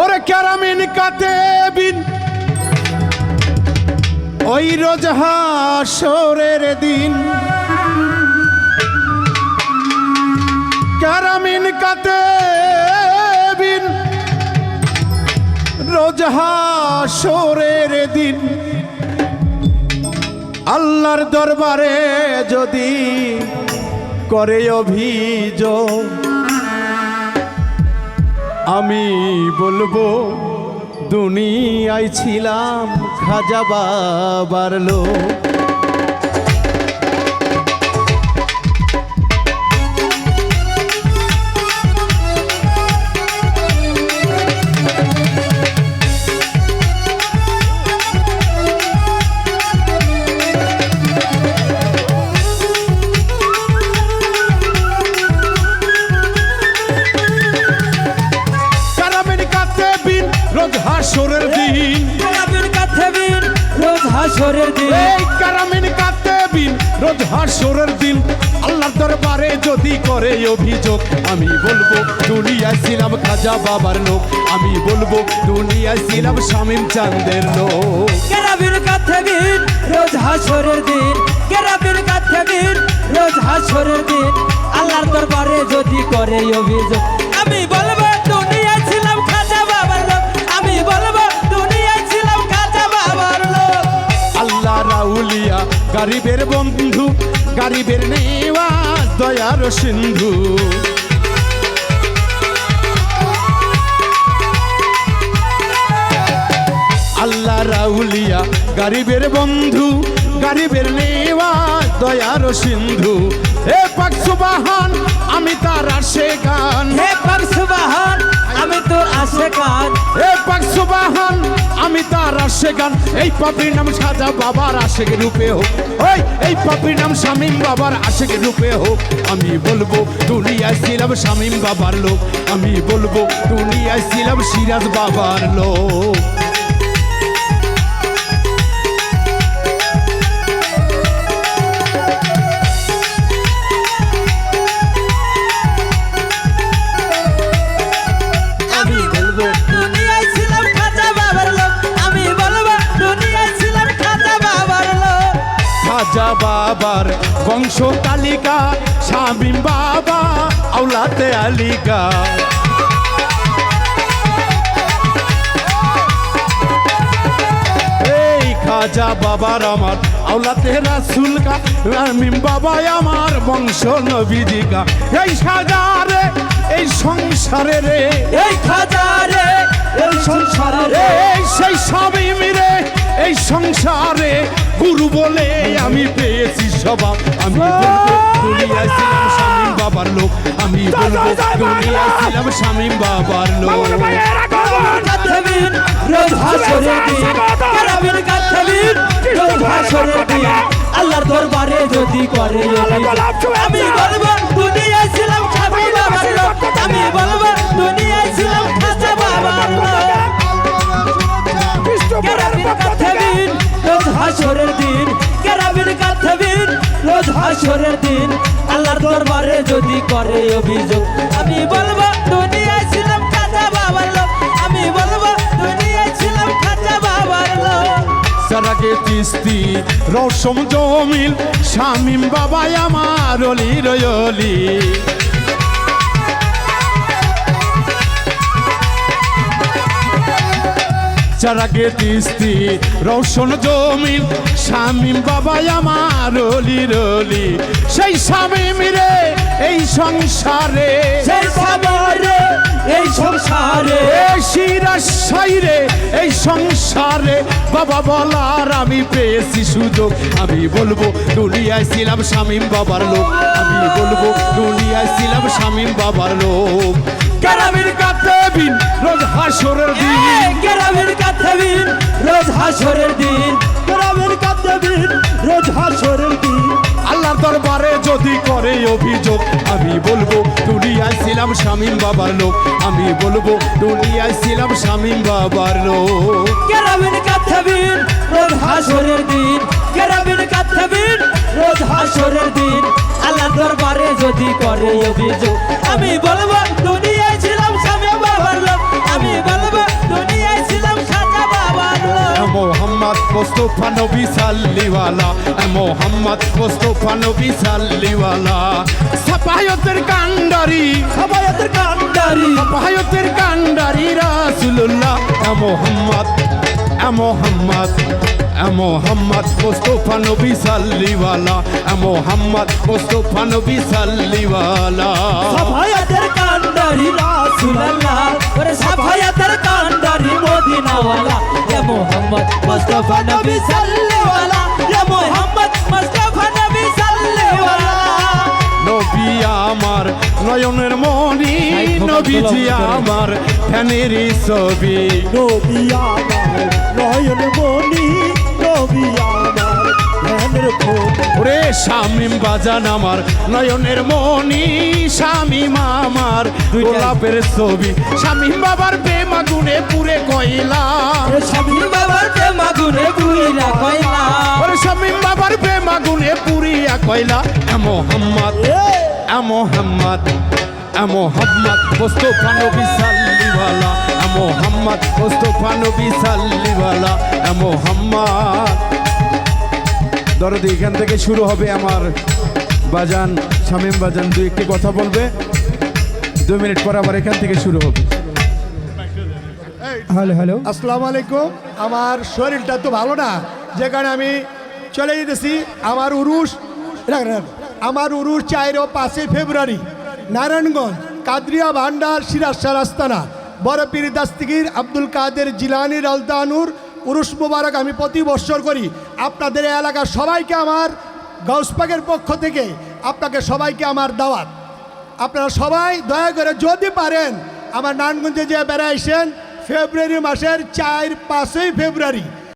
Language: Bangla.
ওরে ক্যারামিন কাতে বিন ওই রোজ হাসরের দিন। ক্যারামিন কাতে বিন রোজ হাসরের দিন। আল্লাহর দরবারে যদি করে অভিযোগ আমি বলব দুনিয়ায় ছিলাম খাজা বাবার লোক। হাসরের দিন। এই কারামিন কাতে বিন রোজ হাসরের দিন। আল্লাহর দরবারে যদি করে অভিযোগ আমি বলব দুনিয়ায় ছিলাম খাজা বাবার লোক। আমি বলব দুনিয়ায় ছিলাম শামিম চান্দের লোক। কারাবিন কাথেবিন রোজ হাসরের দিন। কারাবিন কাথেবিন রোজ হাসরের দিন। আল্লাহর দরবারে যদি করে অভিযোগ আমি বলব গরিবের বন্ধু, গরিবের নেওয়া দয়ার সিন্ধু। আল্লাহ রাউলিয়া গরিবের বন্ধু, গরিবের নেওয়া দয়ার সিন্ধু। হে পাক সুবাহান, আমি তার আসে গান। হে পাক আসে গান। এই পাপির নাম সাজা বাবার আশেক রূপে হোক। ওই, এই পাপির নাম শামীম বাবার আশেক রূপে হোক। আমি বলব, দুনিয়ায় ছিলাম স্বামীম বাবার লোক। আমি বলব, দুনিয়ায় ছিলাম সিরাজ বাবার লোক। খাজা বাবার বংশ তালিকা শামিম বাবা আউলাতে আলিকা খাজা বাবার আমার আউলাতে রাসুল কা রামিম বাবা আমার বংশ নবীদিকা এই সাজারে এই সংসারে রে এই খাজা রে এই সংসারে রে। এই সেই স্বামী রে এই সংসারে গুরু বলে আমি পেয়েছি স্বভাব। আমি দুনিয়ায় ছিলাম স্বামী বাবার লোক। আমি বলব দুনিয়ায় ছিলাম স্বামী বাবার লোক। রোজ হাসরের দিন হাসরের আল্লাহর দরবারে যদি করে আমি বলব, দুনিয়ায় ছিলাম খাজা বাবার আমি বলব, দুনিয়ায় ছিলাম খাজা বাবার দিন। কেরাবিন কাথবিন রোজ হাসরের দিন। আল্লাহর দরবারে যদি করে অভিযোগ, আমি বলব তিস্তি রসম জমিল, শামিম বাবা আমার অলি রয়লি চারাকে তিস্তি রৌশন জমিল, শামিম বাবা আমার অলি রলি সেই শামিম রে, এই সংসারে সংসারে। এই শিরাশাই এই সংসারে। বাবা বলার আমি পেয়েছি সুযোগ। আমি বলব দুনিয়ায় ছিলাম শামিম বাবার লোক। আমি বলব দুনিয়ায় ছিলাম শামিম বাবার লোক। কেরামির কাতে বিন রোজ হাসরের দিন। কেরাবিন কাথবিন রোজ হাসরের দিন। কেরামির কাতে বিন রোজ হাসরের দিন। আল্লাহর দরবারে যদি করে অভিযোগ আমি বলব দুনিয়ায় ছিলাম শামীম বাবার লোক। আমি বলব, দুনিয়ায় ছিলাম শামীম বাবার লোক। কেরামিন কাথাবিন রোজ হাসরের দিন। কেরামিন কাথাবিন রোজ হাসরের দিন। আল্লাহ দরবারে যদি করে অভিযোগ, আমি বলব মোস্তফা নবী সাল্লিওয়ালা মোহাম্মদ মোস্তফা নবী সাল্লিওয়ালা। সাপায়তের কান্ডারি সবাইয়ের কান্ডারি সাপায়তের কান্ডারি রাসূলুল্লাহ মোহাম্মদ মোহাম্মদ মোহাম্মদ মোস্তফা নবী সাল্লিওয়ালা মোহাম্মদ মোস্তফা নবী সাল্লিওয়ালা। সবাইয়ের কান্ডারি রাসূলুল্লাহ ওরে কান্ডারি মদিনাওয়ালা। মুহাম্মদ মুস্তাফা নবী সাল্লাল্লাহু ইয়া মুহাম্মদ মুস্তাফা নবী সাল্লাল্লাহু নবী আমার নয়নের মনি নবীজি আমার ফ্যানের ছবি। নবী আমার নয়নের মনি নবী আমার ফোন ওরে শামিম বাজান আমার নয়নের মনি শামিম আমার গোলাপের ছবি শামিম বাবার প্রেমা গুনে পুরে কইলা স্বামী বাবার প্রেম আগুনে পুইরা কইলা ওরে শামিম বাবার প্রেমা গুনে পুরিয়া কইলা এ মোহাম্মদ এ। মোহাম্মদ এ মোহাম্মদ মোস্তফা নবী সাল্লিওয়ালা এ মোহাম্মদ মোস্তফা নবী সাল্লিওয়ালা এ মোহাম্মদ। দরদি এখান থেকে শুরু হবে আমার বাজান শামীম বাজান দুই একটি কথা বলবে। দু মিনিট পর আবার এখান থেকে শুরু হবে। Hello hello. আসসালামু আলাইকুম। আমার শরীরটা তো ভালো না যে কারণে আমি চলে যেতেছি। আমার উরুষ। আমার উরুষ চার ও পাঁচই ফেব্রুয়ারি নারায়ণগঞ্জ কাদরিয়া ভান্ডার সিরাজশাহ আস্তানা বড় পীর দাস্তিগির আব্দুল কাদের জিলানি রালতানুর উরুষ মুবারক আমি প্রতি বৎসর করি। আপনাদের এলাকার সবাইকে আমার গাউসপাকের পক্ষ থেকে আপনাকে সবাইকে আমার দাওয়াত। আপনারা সবাই দয়া করে যদি পারেন, আমার নারায়ণগঞ্জে যে বেড়াইছেন, ফেব্রুয়ারি মাসের চার পাঁচই ফেব্রুয়ারি।